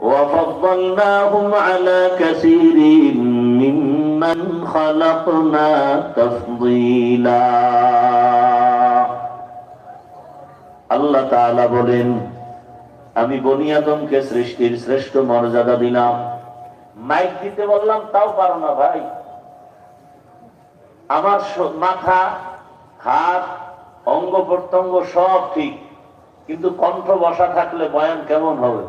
وفضلناهم على كثير ممن خلقنا تفضيلا আল্লাহ তাআলা বলেন আমি বনি আদমকে সৃষ্টির শ্রেষ্ঠ মর্যাদা দিলাম মাইক দিতে বললাম তাও পারো না ভাই আমার স- মাথা হাত অঙ্গ প্রত্যঙ্গ সব ঠিক কিন্তু কণ্ঠ বসা থাকলে বয়ান কেমন হবে?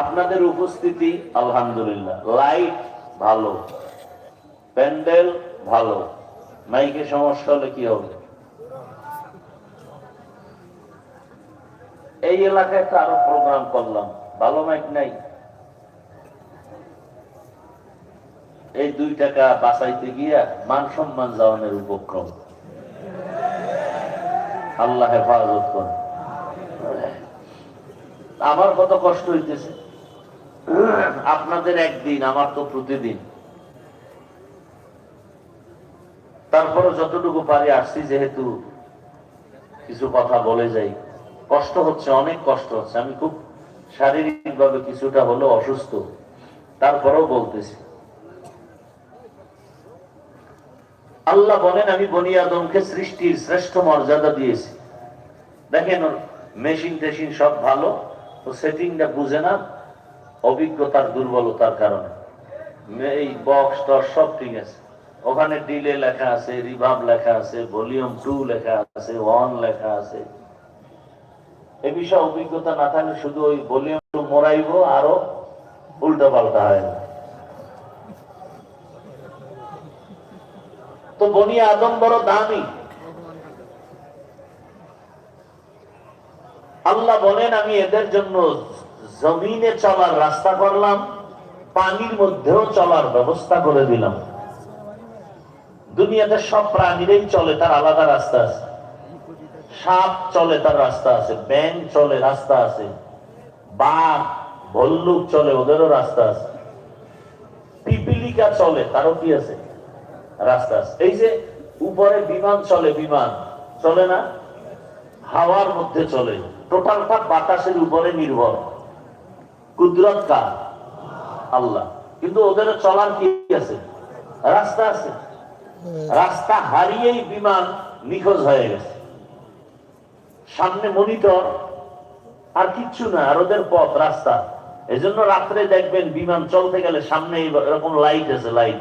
আপনাদের উপস্থিতি, আলহামদুলিল্লাহ, লাইট ভালো, প্যান্ডেল ভালো, মাইকে সমস্যা হলে কি হবে? এই এলাকায় তো আরও প্রোগ্রাম করলাম, ভালো মাইক নাই। এই দুই টাকা বাঁচাইতে গিয়া মান সম্মান যাওয়ানোর উপক্রম। আল্লাহ হেফাজত করে আমার কত কষ্ট হইতেছে। আপনাদের একদিন, আমার তো প্রতিদিন। তারপরে যতটুকু পারি আসছি, যেহেতু কিছু কথা বলে যাই। কষ্ট হচ্ছে, অনেক কষ্ট হচ্ছে। আমি খুব শারীরিক ভাবে কিছুটা হলেও অসুস্থ। তারপরেও বলতেছি। আল্লাহ বলেন, আমি বনি আদমকে সৃষ্টির শ্রেষ্ঠ মর্যাদা দিয়েছি। দেখেন মেশিন টেশিন সব ভালো। তো সেটিংটা বুঝে না, অভিজ্ঞতার দুর্বলতার কারণে। এই বক্স টক্স সব ঠিক আছে। ওখানে ডিলে লেখা আছে রিভাব লেখা আছে ভলিউম টু লেখা আছে ওয়ান লেখা আছে। এ বিষয়ে অভিজ্ঞতা না থাকলে শুধু ওই ভলিউম টু মরাইব আরও উল্টা পাল্টা হয়। তো বনি আদম বড় দামি। আল্লাহ বলেন, আমি এদের জন্য জমিনে চলার রাস্তা করলাম, পানির মধ্যেও চলার ব্যবস্থা করে দিলাম। দুনিয়াতে সব প্রাণীরাই চলে, তার আলাদা রাস্তা আছে। সাপ চলে, তার রাস্তা আছে। ব্যাং চলে, রাস্তা আছে। বাঘ, ভল্লুক চলে, ওদেরও রাস্তা আছে। পিপিলিকা চলে, তারও কি আছে? রাস্তা আছে। এই যে উপরে বিমান চলে বিমান। চলে না? হাওয়ার মধ্যে চলে। টোটালটা বাতাসের উপরে নির্ভর। কুদরত কার? আল্লাহ। কিন্তু ওদের চলার কি আছে? রাস্তা আছে। রাস্তা হারিয়েই বিমান নিখোঁজ হয়ে গেছে। সামনে মনিটর, আর কিচ্ছু না, আর ওদের পথ, রাস্তা। এজন্য রাত্রে দেখবেন বিমান চলতে গেলে সামনে এরকম লাইট আছে লাইট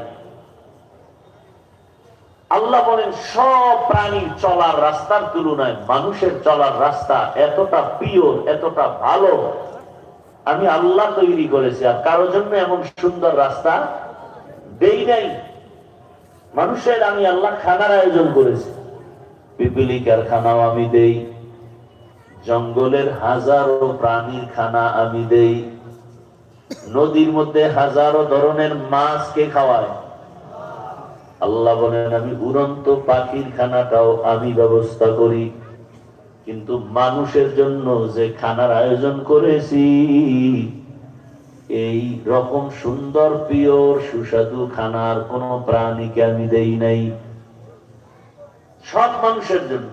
আল্লাহ বলেন, সব প্রাণীর চলার রাস্তার তুলনায় মানুষের চলার রাস্তা এতটা পিওর এতটা ভালো। আমি আল্লাহ তৈরি করেছি, আর কারোর জন্য এমন সুন্দর রাস্তা দেই নাই। মানুষের আমি আল্লাহ খানার আয়োজন করেছি। পিপিলিকার খানাও আমি দেই, জঙ্গলের হাজারো প্রাণীর খানা আমি দেই। নদীর মধ্যে হাজারো ধরনের মাছকে খাওয়ায়। আল্লাহ বলেন, আমি উড়ন্ত পাখির খানাটাও আমি ব্যবস্থা করি। কিন্তু মানুষের জন্য যে খানার আয়োজন করেছি, এই রকম সুন্দর, পিওর, সুস্বাদু খানার কোন প্রাণীকে আমি দেই নাই। সব মানুষের জন্য।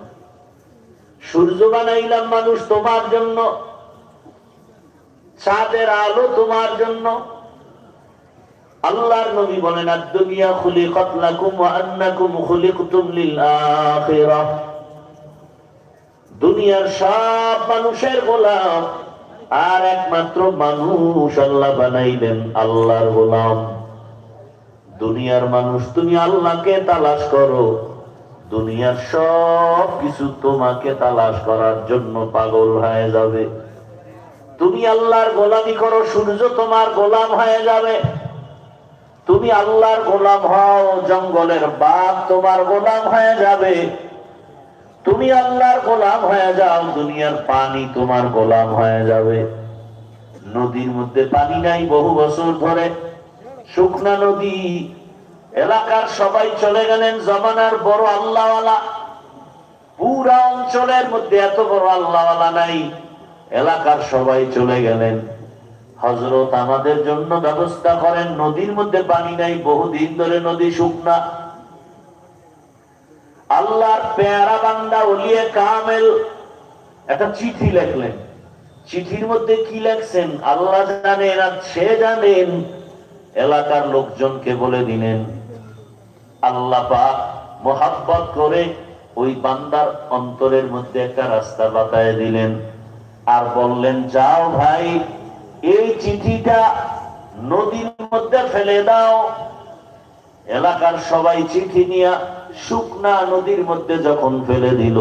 সূর্য বানাইলাম মানুষ তোমার জন্য। চাঁদের আলো তোমার জন্য। আল্লাহর নবী বলেন, আদ-দুনিয়া খুলিকাত লাকুম ওয়া আন্নাকুম খুলিকতুম লিল আখিরাহ দুনিয়ার সব মানুষের গোলাম, আর একমাত্র মানুষ আল্লাহ বানাইলেন আল্লাহর গোলাম। দুনিয়ার মানুষ, তুমি আল্লাহকে তালাশ করো। দুনিয়ার সব কিছু তোমাকে তালাশ করার জন্য পাগল হয়ে যাবে। তুমি আল্লাহর গোলামি করো, সূর্য তোমার গোলাম হয়ে যাবে। তুমি আল্লাহর গোলাম হও, জঙ্গলের বাপ তোমার গোলাম হয়ে যাবে। তুমি আল্লাহর গোলাম হয়ে যাও, দুনিয়ার পানি তোমার গোলাম হয়ে যাবে। নদীর মধ্যে পানি নাই বহু বছর ধরে। শুকনা নদী, এলাকার সবাই চলে গেলেন জমানার বড় আল্লাহওয়ালা। পুরা অঞ্চলের মধ্যে এত বড় আল্লাহওয়ালা নাই, এলাকার সবাই চলে গেলেন। হজরত আমাদের জন্য ব্যবস্থা করেন। নদীর মধ্যে পানি নাই, বহুদিন ধরে নদী শুকনা। আল্লাহর পেয়ারা বান্দা ওলিয়ে কামেল। একটা চিঠি লেখলেন। চিঠির মধ্যে কি লেখছেন? আল্লাহ জানেন আর সে জানেন। এলাকার লোকজনকে বলে দিলেন, আল্লাহ মোহাব্বত করে ওই বান্দার অন্তরের মধ্যে একটা রাস্তা বাতায় দিলেন। আর বললেন, যাও ভাই এই চিঠিটা নদীর মধ্যে ফেলে দাও। এলাকার সবাই চিঠি নিয়ে শুকনা নদীর মধ্যে যখন ফেলে দিল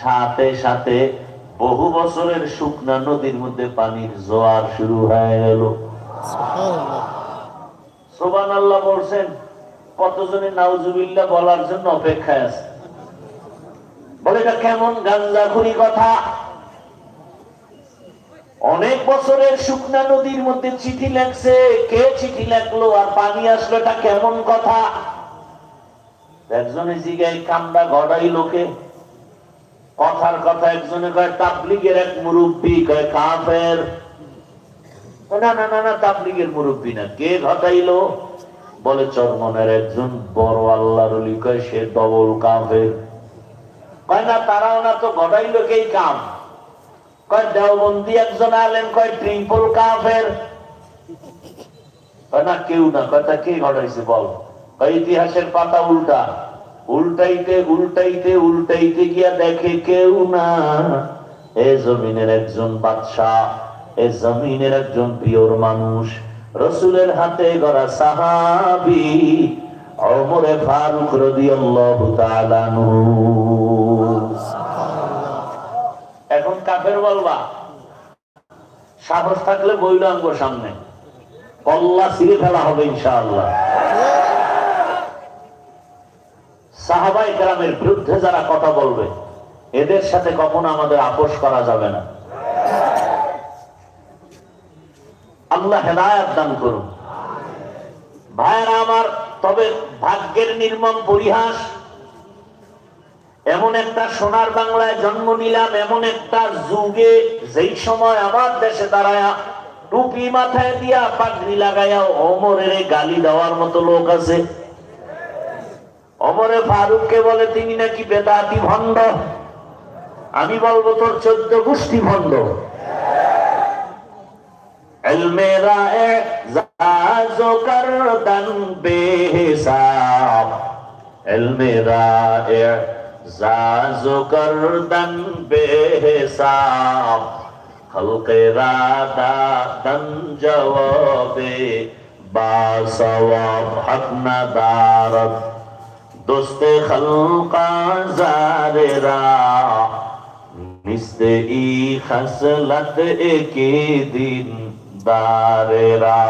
সাথে সাথে বহু বছরের শুকনা নদীর মধ্যে পানির জোয়ার শুরু হয়ে গেল। সোবান আল্লাহ বলছেন কতজনে নাউজুবিল্লাহ বলার জন্য অপেক্ষায় আছে? বলে এটা কেমন গাঞ্জাখুরি কথা? অনেক বছরের শুকনা নদীর মধ্যে চিঠি লেখছে। কে চিঠি লেখলো আর পানি আসলো এটা কেমন কথা? একজনে জিগাই কান্দা গড়াই লোকে। কথার কথা একজনে কয়, তাবলিগের এক মুরব্বী কয়, কাফের। না না না না, তাবলিগের মুরব্বী না। কে ঘটাইলো? বলে চরমনের একজন বড় আল্লাহর কয়, সে ডবল কাফের। কয়, না, তারাও না তো ঘটাইলো কেই কাম। দেওবন্দি একজন আলেন কয়, ট্রিপল কাফের? না, কেউ না। কয় কে ঘটাইছে, বল। ইতিহাসের পাতা উল্টা। উল্টাইতে উল্টাইতে উল্টাইতে গিয়া দেখে কেউ না। এ জমিনের একজন বাদশাহ, এ জমিনের একজন প্রিয়র মানুষ, রসুলের হাতে গড়া সাহাবি, অমরে ফারুক রাদিয়াল্লাহু তাআলা আনহু। এখন কাফের বলবা। সাহস থাকলে আনব সামনে। কল্লা ছিঁড়ে ফেলা হবে ইনশাআল্লাহ। সাহাবাই গ্রামের বিরুদ্ধে যারা কথা বলবে, এদের সাথে কখনো আমাদের আপোষ করা যাবে না। আল্লাহ হেদায়াত দান করুন। ভাইয়েরা আমার, তবে ভাগ্যের নির্মম পরিহাস এমন একটা সোনার বাংলায় জন্ম নিলাম, এমন একটা যুগে যেই সময় আমার দেশে দাঁড়ায়া টুপি মাথায় দিয়া পাগড়ি লাগাইয়া অমরের গালি দেওয়ার মতো লোক আছে। অমরে ফারুককে বলে, তিনি নাকি বেদাতি ভণ্ড? আমি বলব, তোর চোদ্দ গোষ্ঠী ভণ্ড। মেরা জাজো করদন বেহিসাব মেরা জাজো করদন বেহিসাব খলকে রাদা দন জবাবে বাসওয়াব হক নদারত দোস্তে খলকা জারেরা মিস্তে ই খসলত একে দিন দারেরা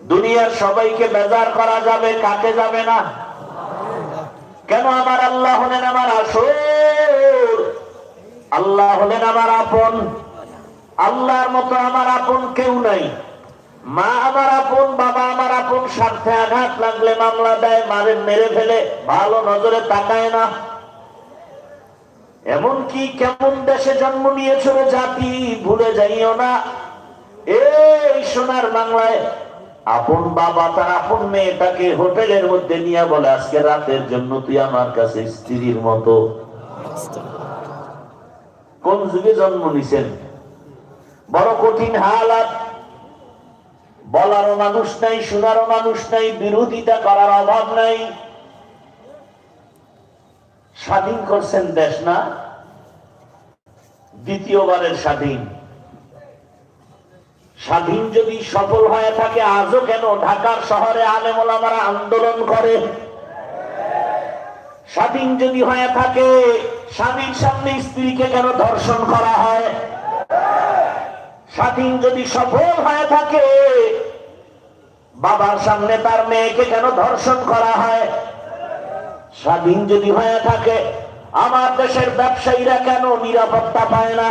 দুনিয়ার সবাইকে বেজার করা যাবে কাকে যাবে না কেন আমার আল্লাহ হলেন আমার আসল? আল্লাহ হলেন আমার আপন। আল্লাহর মতো আমার আপন কেউ নাই। মা আমার আপন, বাবা আমার আপন, স্বার্থে আঘাত লাগলে মামলা দেয়, মারে, মেরে ফেলে, ভালো নজরে তাকায় না। এমন কি কেমন দেশে জন্ম নিয়েছিল জাতি, ভুলে যাইও না। এই সোনার বাংলায় আপন বাবা তার আপন মেয়েটাকে হোটেলের মধ্যে নিয়ে বলে, আজকে রাতের জন্য তুই আমার কাছে স্ত্রীর মতো। কোন যুগে জন্ম নিছেন? বড় কঠিন হালাত। বলারও মানুষ নাই, শোনারও মানুষ নাই, বিরোধিতা করার অভাব নাই। স্বাধীন করছেন দেশ না? দ্বিতীয়বারের স্বাধীন। স্বাধীন যদি সফল হয়ে থাকে, আজও কেন ঢাকার শহরে আলেমোলামারা আন্দোলন করে? স্বাধীন যদি হয়ে থাকে, স্বামীর সামনে স্ত্রীকে কেন ধর্ষণ করা হয়? স্বাধীন যদি সফল হয়ে থাকে, বাবার সামনে তার মেয়েকে কেন ধর্ষণ করা হয়? স্বাধীন যদি হয়ে থাকে, আমার দেশের ব্যবসায়ীরা কেন নিরাপত্তা পায় না?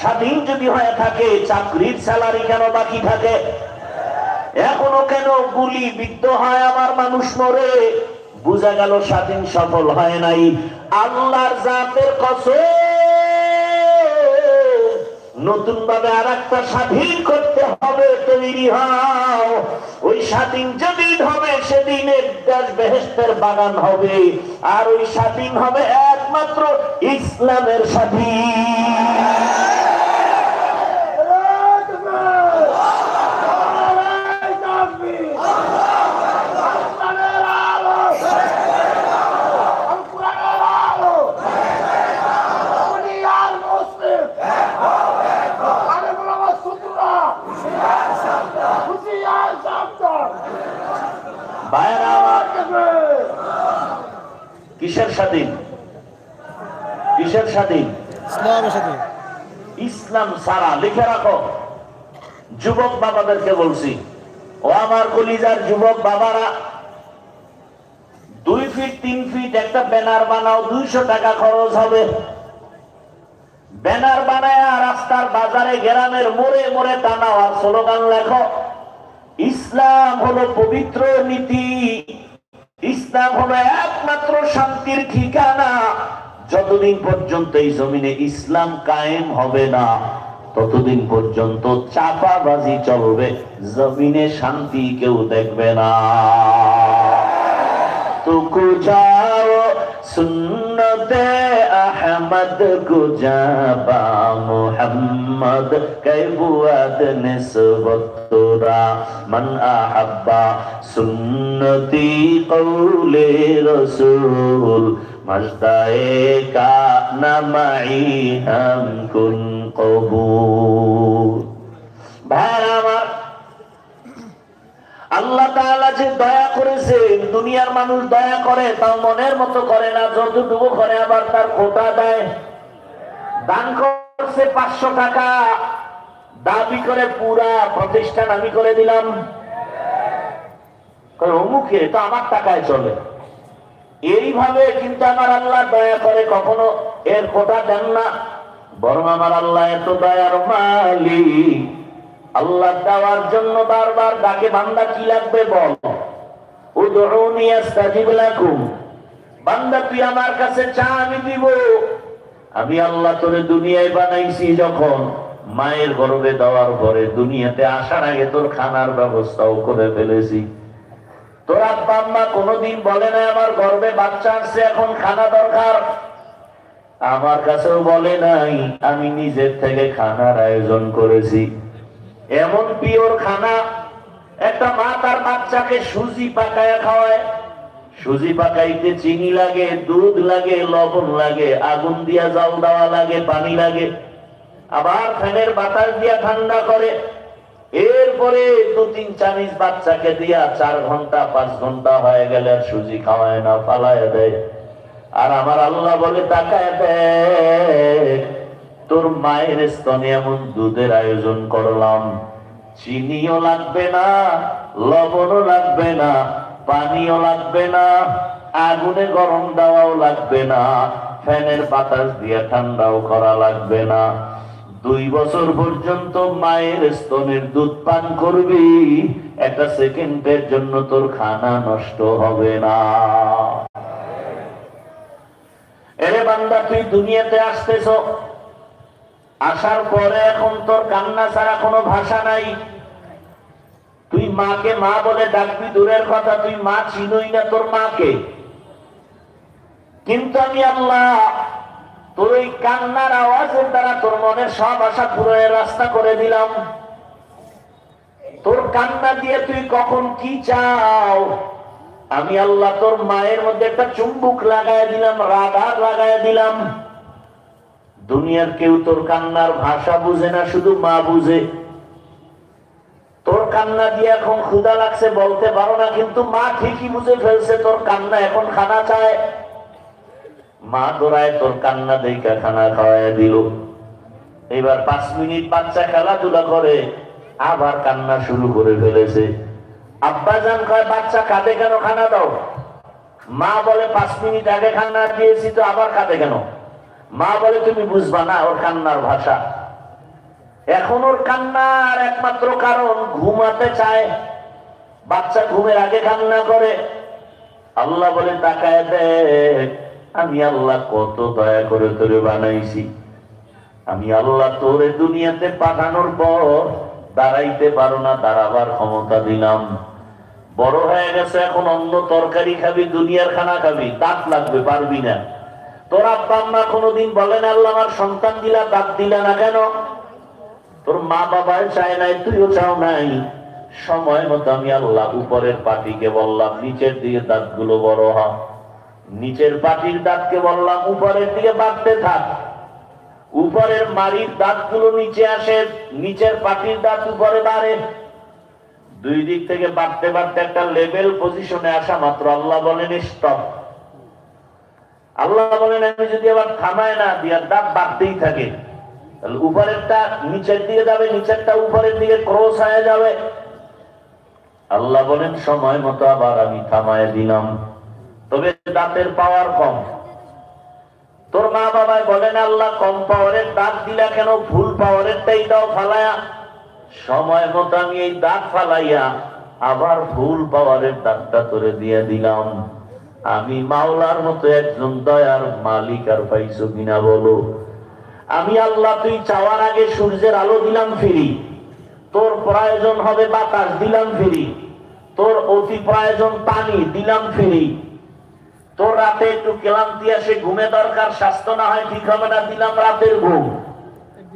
স্বাধীন যদি হয়ে থাকে, চাকরির স্যালারি কেন বাকি থাকে? এখনও কেন গুলি বিদ্ধ হয় আমার মানুষ মরে? বুঝা গেল স্বাধীন সফল হয় নাই। আল্লাহর জাতের কসম। নতুন ভাবে আর একটা স্বাধীন করতে হবে, তৈরি হও। ওই স্বাধীন যেদিন হবে সেদিনের দেশ বেহেস্তের বাগান হবে। আর ওই স্বাধীন হবে একমাত্র ইসলামের সাথী কিসের স্বাধীন? কিসের স্বাধীন? ইসলাম সারা লিখে রাখো। যুবক বাবাদেরকে বলছি ও আমার কলিজার যুবক বাবারা দুই ফিট তিন ফিট একটা ব্যানার বানাও দুইশো টাকা খরচ হবে। ব্যানার বানায় রাস্তার বাজারে গ্রামের মোড়ে মোড়ে টানাও আর স্লোগান লেখো। ইসলাম হলো পবিত্র নীতি। ইসলাম হলো একমাত্র শান্তির ঠিকানা। যতদিন পর্যন্ত এই জমিনে ইসলাম কায়েম হবে না, ততদিন পর্যন্ত চাপাবাজি চলবে, জমিনে শান্তি কেউ দেখবে না। তুকু যাও সুন্নতে آمد گجابا محمد کی بود نسبت ترا من احبا سنتی قول رسول مجدائے کا نمعی ہم کن قبول بھیرا আল্লাহ তাআলা যে দয়া করেছে দুনিয়ার মানুষ দয়া করে, তাও মনের মতো করে না, যতটুকু করে আবার তার কোটা দেয়। দান করছে পাঁচশো টাকা, দাবি করে পুরা প্রতিষ্ঠান আমি করে দিলাম। অমুকে, তো আমার টাকায় চলে। এইভাবে কিন্তু আমার আল্লাহ দয়া করে কখনো এর কোটা দেন না, বরং আমার আল্লাহ এত দয়ার মালিক। আল্লাহ দেওয়ার জন্য বারবার ডাকে, বান্দা কি লাগবে বল? আস্তাজিব লাকুম। বান্দা, তুই আমার কাছে চা আমি দিব। আমি আল্লাহ তোরে দুনিয়ায় বানাইছি যখন মায়ের গর্ভে দেওয়ার পরে দুনিয়াতে আসার আগে তোর খানার ব্যবস্থাও করে ফেলেছি। তোর আব্বা আম্মা কোনোদিন বলে না আমার গর্বে বাচ্চা আসছে এখন খানা দরকার। আমার কাছেও বলে নাই, আমি নিজের থেকে খানার আয়োজন করেছি। এমন পিওর খানা, একটা মা তার বাচ্চাকে সুজি পাকায় খাওয়ায়। সুজি পাকাইতে চিনি লাগে, দুধ লাগে, লবণ লাগে, আগুন দিয়া জল দেওয়া লাগে, পানি লাগে। আবার ফ্যানের বাতাস দিয়া ঠান্ডা করে। এরপরে দু তিন চামিচ বাচ্চাকে দিয়া চার ঘণ্টা, পাঁচ ঘণ্টা হয়ে গেলে সুজি খাওয়ায় না, ফালায় দেয়। আর আমার আল্লাহ বলে, তাকায় দেখ তোর মায়ের স্তনে এমন দুধের আয়োজন করলাম। চিনিও লাগবে না, লবণও লাগবে না, পানিও লাগবে না, আগুনে গরম দেওয়াও লাগবে না, ফ্যানের বাতাস দিয়ে ঠান্ডাও করা লাগবে না। দুই বছর পর্যন্ত মায়ের স্তনের দুধ পান করবি, একটা সেকেন্ডের জন্য তোর খানা নষ্ট হবে না। এরে বান্দা, তুই দুনিয়াতে আসতেছ আসার পরে এখন তোর কান্না ছাড়া কোনো ভাষা নাই। তুই মাকে মা বলে ডাকবি, দূরের কথা তুই মা চিনই না তোর মাকে। কিন্তু আমি আল্লাহ, তোর ওই কান্নার আওয়াজের দ্বারা তোর মনের সব আশা পুরো রাস্তা করে দিলাম। তোর কান্না দিয়ে তুই কখন কি চাও? আমি আল্লাহ তোর মায়ের মধ্যে একটা চুম্বুক লাগাই দিলাম রাধার লাগাই দিলাম। দুনিয়ার কেউ তোর কান্নার ভাষা বুঝে না, শুধু মা বুঝে। তোর কান্না দিয়ে এখন ক্ষুদা লাগছে বলতে পারো না, কিন্তু মা ঠিকই বুঝে ফেলছে তোর কান্না এখন খানা চায়। মা দোড়ায় তোর কান্না দেখা খানা খাওয়ায় দিল। এবার পাঁচ মিনিট বাচ্চা খেলাধুলা করে, আবার কান্না শুরু করে ফেলেছে। আব্বা জান কয়, বাচ্চা কাঁদে কেন? খানা দাও। মা বলে, পাঁচ মিনিট আগে খানা দিয়েছি তো আবার কাঁদে কেন? মা বলে, তুমি বুঝবা না ওর কান্নার ভাষা? এখন ওর কান্নার একমাত্র কারণ ঘুমাতে চায়। বাচ্চা ঘুমের আগে কান্না করে। আল্লাহ বলে, তাকায় দেখ, আমি আল্লাহ কত দয়া করে তোরে বানাইছি। আমি আল্লাহ তোরে দুনিয়াতে পাঠানোর পর দাঁড়াইতে পারো না, দাঁড়াবার ক্ষমতা দিলাম। বড় হয়ে গেছে, এখন অন্য তরকারি খাবি, দুনিয়ার খানা খাবি, দাঁত লাগবে, পারবি না। তোর আব্বা আম্মা কোনোদিন বলেন আল্লাহ আমার সন্তান দিলা দাঁত দিলা না কেন? তোর মা বাবায় চায় নাই, তুইও চাও নাই। সময় মতো আমি আল্লাহ উপরের পাটিকে বললাম, নিচের দিকে দাঁতগুলো বড় হ। নিচের পাটির দাঁতকে বললাম, উপরের দিকে বাড়তে থাক। উপরের মারির দাঁতগুলো নিচে আসে, নিচের পাটির দাঁত উপরে বাড়ে। দুই দিক থেকে বাড়তে বাড়তে একটা লেভেল পজিশনে আসা মাত্র আল্লাহ বলেন স্টপ আল্লাহ বলেন, আমি যদি আবার থামায় না দিয়া দাঁত বাড়তেই থাকে। তাহলে উপরেরটা নিচের দিকে যাবে, নিচেরটা উপরের দিকে ক্রস হয়ে যাবে। আল্লাহ বলেন, সময় মতো আবার আমি থামায় দিলাম। তবে দাঁতের পাওয়ার কম। তোর মা বাবায় বলেন, আল্লাহ কম পাওয়ারের দাঁত দিলা কেন? ভুল পাওয়ারেরটাই দাও ফালায়া। সময় মতো আমি এই দাঁত ফালাইয়া আবার ভুল পাওয়ারের দাঁতটা তোরে দিয়ে দিলাম। আমি মাওলার মতো একজন দয়ার মালিক আর পাইছো কিনা বলো? আমি আল্লাহ তুই চাওয়ার আগে সূর্যের আলো দিলাম ফিরি। তোর প্রয়োজন হবে বাতাস দিলাম ফিরি। তোর অতি প্রয়োজন পানি দিলাম ফিরি। তোর রাতে একটু ক্লান্তি আসে, ঘুমে দরকার, স্বাস্থ্য না হয়, ঠিক হবে না, দিলাম রাতের ঘুম।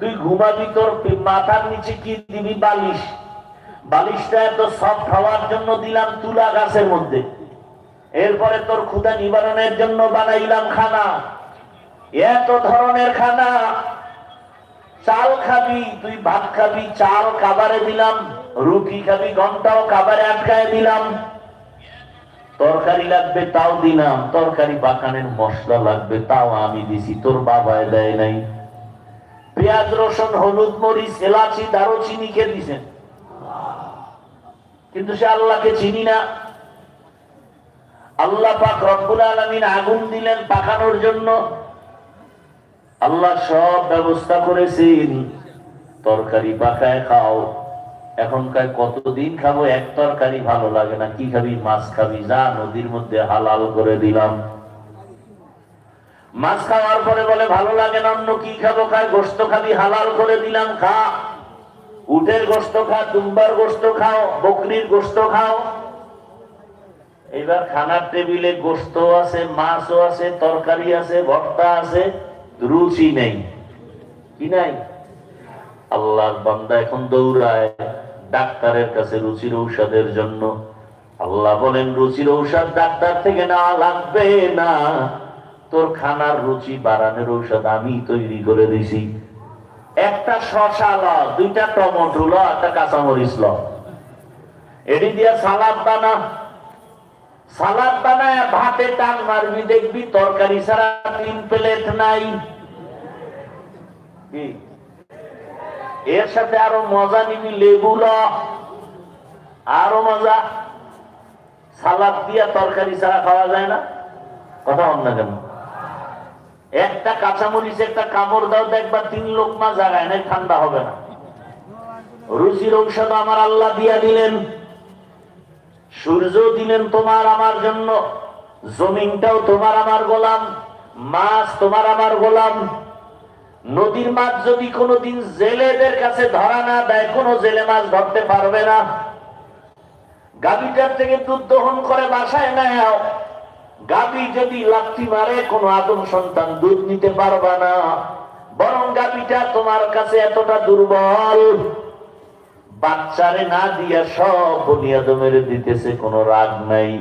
তুই ঘুমাবি, তোর মাথার নিচে কি দিবি? বালিশ। বালিশটা এত সফট হওয়ার জন্য দিলাম তুলা গাছের মধ্যে। এরপরে তোর ক্ষুদা নিবারণের জন্য বানাইলাম খানা। এত ধরনের খানা। চাল খাবি, তুই ভাত খাবি, চাল কাবারে দিলাম, রুটি খাবি, ঘন্টাও কাবারে আটকায় দিলাম। তরকারি লাগবে, তাও দিলাম। তরকারি বাগানের মশলা লাগবে, তাও আমি দিছি, তোর বাবায় দেয় নাই। পেঁয়াজ, রসুন, হলুদ, মরিচ, এলাচি, দারুচিনি খেয়ে দিছেন কিন্তু সে আল্লাহকে চিনি না। আল্লাহ পাক রব্বুল আলমিন আগুন দিলেন পাকানোর জন্য। আল্লাহ সব ব্যবস্থা করেছেন। তরকারি পাকায় খাও। এখনকার কতদিন খাব, এক তরকারি ভালো লাগে না। কি খাবি? মাছ খাবি। যা নদীর মধ্যে হালাল করে দিলাম। মাছ খাওয়ার পরে বলে, ভালো লাগে না অন্য কি খাব? খায় গোস্ত খাবি, হালাল করে দিলাম, খা। উটের গোস্ত খা, দুম্বার গোস্ত খাও, বকরির গোস্ত খাও। এবার খানার টেবিলে গোস্ত আছে, মাছও আছে, তরকারি আছে, ভর্তা আছে, রুচি নেই। কি নাই? আল্লাহর বান্দা এখন দৌড়ায় ডাক্তারের কাছে রুচির ঔষধের জন্য। আল্লাহ বলেন, রুচির ঔষধ ডাক্তার থেকে নেওয়া লাগবে না। তোর খানার রুচি বাড়ানোর ঔষধ আমি তৈরি করে দিছি। একটা শশা ল, দুইটা টমেটো ল, একটা কাঁচামরিচ ল। এটি দিয়া সালাদ বানা। সালাদ বানায়, ভাতে টান মারবি, দেখবি তরকারি ছাড়া তিন প্লেট নাই। এর সাথে আরও মজা নিবি, লেবু আরও মজা। সালাদ দিয়া তরকারি ছাড়া খাওয়া যায় না। কথা অন্য কেন? একটা কাঁচামরিচ, একটা কামড় দাও, দেখবা তিন লোক লোকমা জায়গায় নাই ঠান্ডা হবে না। রুচির ঔষধ আমার আল্লাহ দিয়া দিলেন। সূর্য দিলেন তোমার আমার জন্য, জমিনটাও তোমার আমার গোলাম, মাছ তোমার আমার গোলাম। নদীর মাছ যদি কোনোদিন জেলেদের কাছে ধরা না দেয়, কোনো জেলে মাছ ধরতে পারবে না। গাভীটার থেকে দুধ দহন করে বাসায় নাও গাভী যদি লাথি মারে, কোনো আদম সন্তান দুধ নিতে পারবা না। বরং গাভীটা তোমার কাছে এতটা দুর্বল। বাচ্চারে না দিয়া সব বুনিয়াদ মেরে দিতেছে, কোনো রাগ নাই।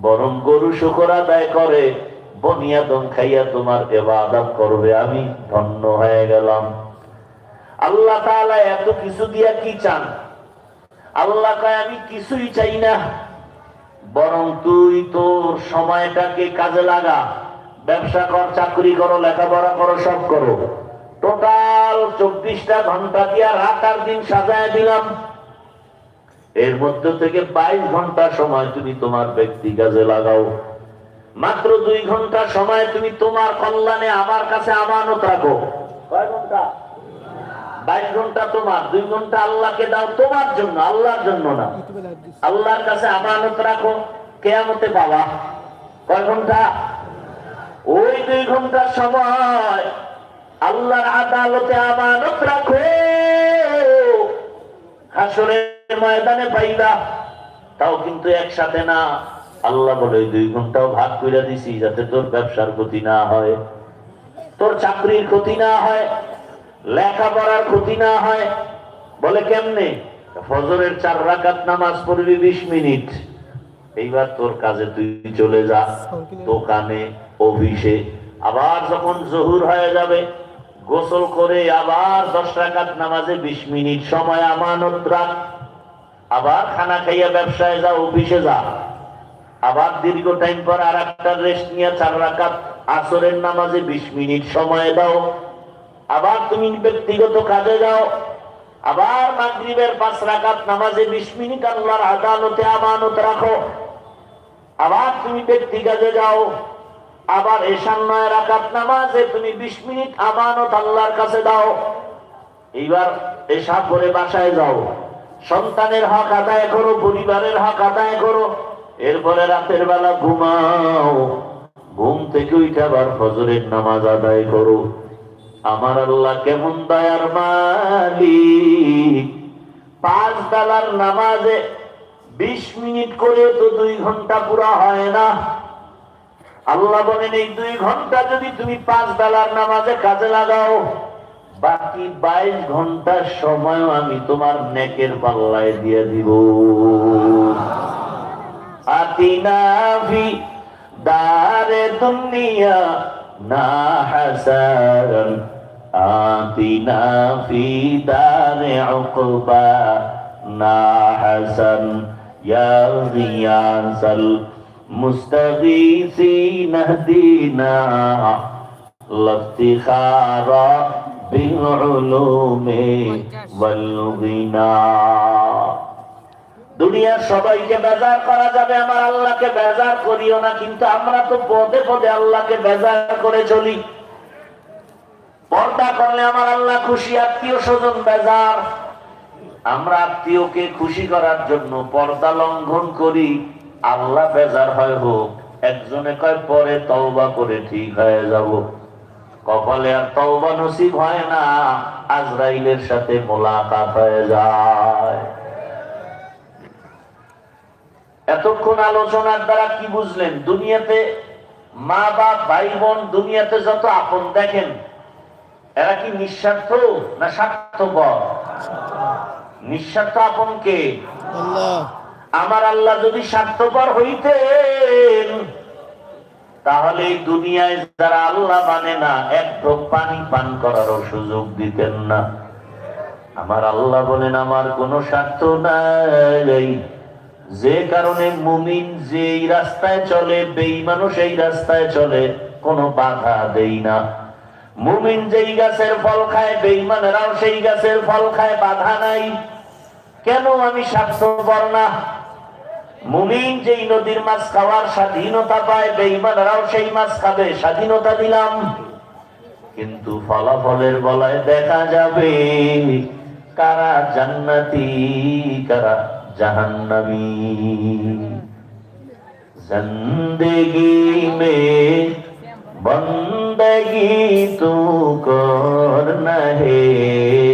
বরং গরু শুকর আদায় করে, বনিয়াদম খাইয়া তোমার এবাদত করবে, আমি ধন্য হয়ে গেলাম। আল্লাহ তাআলা এত কিছু দিয়া কি চান? আল্লাহ আমি কিছুই চাই না। বরং তুই তোর সময়টাকে কাজে লাগা। ব্যবসা কর, চাকরি করো, লেখাপড়া করো, সব করো। টোটাল চব্বিশটা ঘণ্টা দিয়া রাত আর দিন সাজায় দিলাম। এর মধ্যে থেকে বাইশ ঘণ্টা সময় তুমি তোমার ব্যক্তি কাজে লাগাও। মাত্র দুই ঘণ্টা সময় তুমি তোমার কল্যাণে আমার কাছে আমানত রাখো। কয় ঘণ্টা? বাইশ ঘণ্টা তোমার, দুই ঘণ্টা আল্লাহকে দাও তোমার জন্য, আল্লাহর জন্য না। আল্লাহর কাছে আমানত রাখো, কেয়ামতে পাবা। কয় ঘণ্টা? ওই দুই ঘণ্টা সময় আল্লাহর আদালতে আমানত রাখো। হাসরের ময়দানে পাইবা। তাও কিন্তু একসাথে না। আল্লাহ বলে দুই ঘন্টাও ভাগ করে দিছি যাতে তোর ব্যবসার ক্ষতি না হয়, তোর চাকরির ক্ষতি না হয়, লেখাপড়ার ক্ষতি না হয়। বলে কেমনে? ফজরের চার রাকাত নামাজ পড়বি বিশ মিনিট। এইবার তোর কাজে তুই চলে যা। দোকানে, অফিসে। আবার যখন জহুর হয়ে যাবে গোসল করে আবার দশ রাকাত নামাজে বিশ মিনিট সময় আমানত রাখ। আবার খানা খাইয়া ব্যবসায় যা অফিসে যা। আবার দীর্ঘ টাইম পর আর একটা রেস্ট নিয়ে চার রাকাত আসরের নামাজে বিশ মিনিট সময় দাও। আবার তুমি ব্যক্তিগত কাজে যাও। আবার মাগরিবের পাঁচ রাকাত নামাজে বিশ মিনিট আল্লাহর আদালতে আমানত রাখো। আবার তুমি ব্যক্তি কাজে যাও। আবার এশান নয় রাকাত নামাজে তুমি বিশ মিনিট আমানত আল্লাহর কাছে দাও। এইবার এসা করে বাসায় যাও। সন্তানের হক আদায় করো, পরিবারের হক আদায় করো। এরপরে রাতের বেলা ঘুমাও। ঘুম থেকে উঠে আবার ফজরের নামাজ আদায় করো। আমার আল্লাহ কেমন দয়ার মালিক। পাঁচ বেলার নামাজে বিশ মিনিট করে তো দুই ঘণ্টা পুরা হয় না। আল্লাহ বলেন, এই দুই ঘণ্টা যদি তুমি পাঁচ বেলার নামাজে কাজে লাগাও, বাকি বাইশ ঘণ্টার সময়ও আমি তোমার নেকের পাল্লায় দিয়ে দিব। আতিনাফি দারে দুনিয়া না হাসান আতিনা ফি দারে উকবা না হাসান। ইয়া গিয়াসাল মুস্তাগীসিন হদিনা লাফতিখারা بالعلوم والغنى দুনিয়ার সবাইকে বেজার করা যাবে আমার আল্লাহকে বেজার করিও না কিন্তু আমরা তো পদে পদে আল্লাহকে বেজার করে চলি পর্দা করলে আমার আল্লাহ খুশি আত্মীয় স্বজন বেজার আমরা আত্মীয়কে খুশি করার জন্য পর্দা লঙ্ঘন করি আল্লাহ বেজার হয় হোক, একজনে কয়, পরে তওবা করে ঠিক হয়ে যাব। কপালে আর তওবা নসিব হয় না, আজরাইলের সাথে মোলাকাত হয়ে যায়। এতক্ষণ আলোচনার দ্বারা কি বুঝলেন? দুনিয়াতে মা বাপ, ভাই বোন, দুনিয়াতে যত আপন, দেখেন, এরা কি নিঃস্বার্থ না স্বার্থপর? নিঃস্বার্থ আপন কে? আল্লাহ। আমার আল্লাহ যদি স্বার্থপর হইতেন, তাহলে এই দুনিয়ায় যারা আল্লাহ মানে না, এক ঢোক পানি পান করারও সুযোগ দিতেন না। আমার আল্লাহ বলেন, আমার কোনো স্বার্থ নাই। যে কারণে মুমিন যেই রাস্তায় চলে, বেঈমানও সেই রাস্তায় চলে, কোনো বাধা দেই না। মুমিন যেই গাছের ফল খায়, বেঈমানেরাও সেই গাছের ফল খায়, বাধা নাই। কেন আমি স্বার্থপর না? মুমিন যেই নদীর মাছ খাওয়ার স্বাধীনতা পায় বেইমানরাও সেই মাছ খাবে, স্বাধীনতা দিলাম। কিন্তু ফলাফলের বলায় দেখা যাবে, কারা জান্নাতি, কারা জাহান্নামি। জিন্দগি মে বন্দগি তু কর না হে।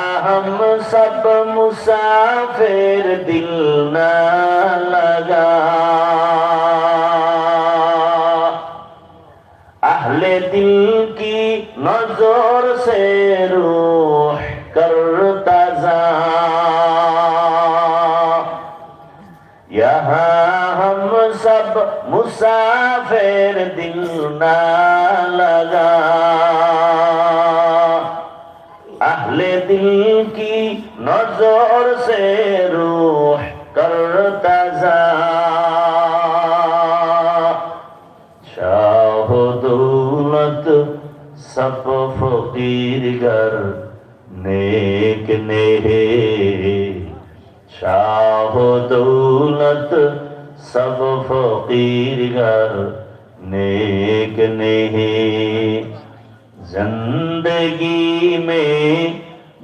हम सब मुसाफिर दिल न लगा। अहले दिल की नज़र से रूह करता जा। यहाँ हम सब मुसाफिर दिल ना लगा। की नज़र से रूह करता जा। शाह दौलत सब फकीर घर, नेक ने शाह दौलत सब फकीर घर, नेक नहीं। ज़िंदगी में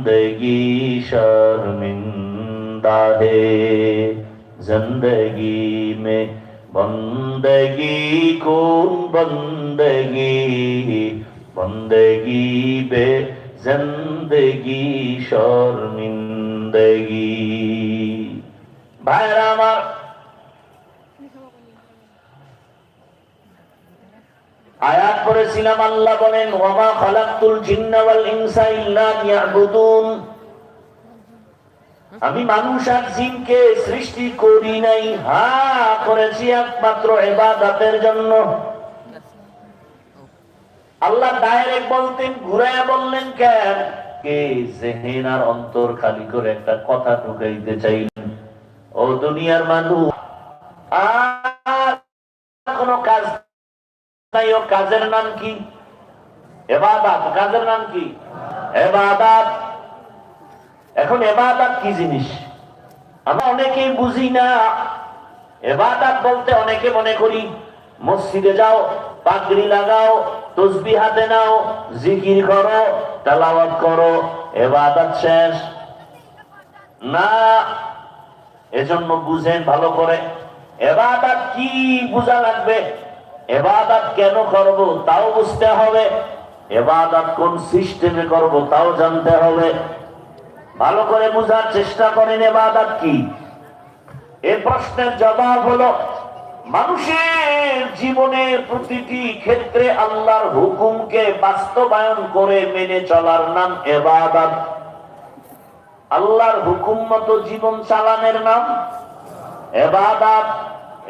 जिंदगी शर्मिंदा है जिंदगी में बंदगी कौन बंदगी बंदगी बे जिंदगी शर्मिंदगी भाई আয়াত করেছিলাম, আল্লাহ বলেন, ওয়ামা খালাকতুল জিন্না ওয়াল ইনসা ইল্লা লিয়াবুদুন। আমি মানুষ আর জিনকে সৃষ্টি করি নাই। হা করেছি একমাত্র ইবাদতের জন্য। আল্লাহ ডাইরেক্ট বলতেন, ঘুরাইয়া বললেন কেন কে জেহেন আর অন্তর খালি করে একটা কথা ঢুকাইতে চাইলেন। ও দুনিয়ার মানুষ, আর কোনো কাজ নাই কাজের নাম কি? এবাদাত, কাজের নাম কি? এবাদাত। এখন এবাদাত কি জিনিস? আমরা অনেকেই বুঝি না। এবাদাত বলতে অনেকে মনে করি, মসজিদে যাও, পাগড়ি লাগাও তসবি হাতে নাও, জিকির করো, তেলাওয়াত করো, এবাদাত শেষ। না, এজন্য বুঝেন ভালো করে। এবাদাত কি বুঝা লাগবে? এবাদাত কেন করব তাও বুঝতে হবে। এবাদাত কোন সিস্টেমে করব তাও জানতে হবে। ভালো করে বুঝার চেষ্টা করেন এবাদাত কি? এ প্রশ্নের জবাব হলো, মানুষের জীবনের প্রতিটি ক্ষেত্রে আল্লাহর হুকুমকে বাস্তবায়ন করে মেনে চলার নাম এবাদাত। আল্লাহর হুকুম মতো জীবন চালানের নাম এবাদাত।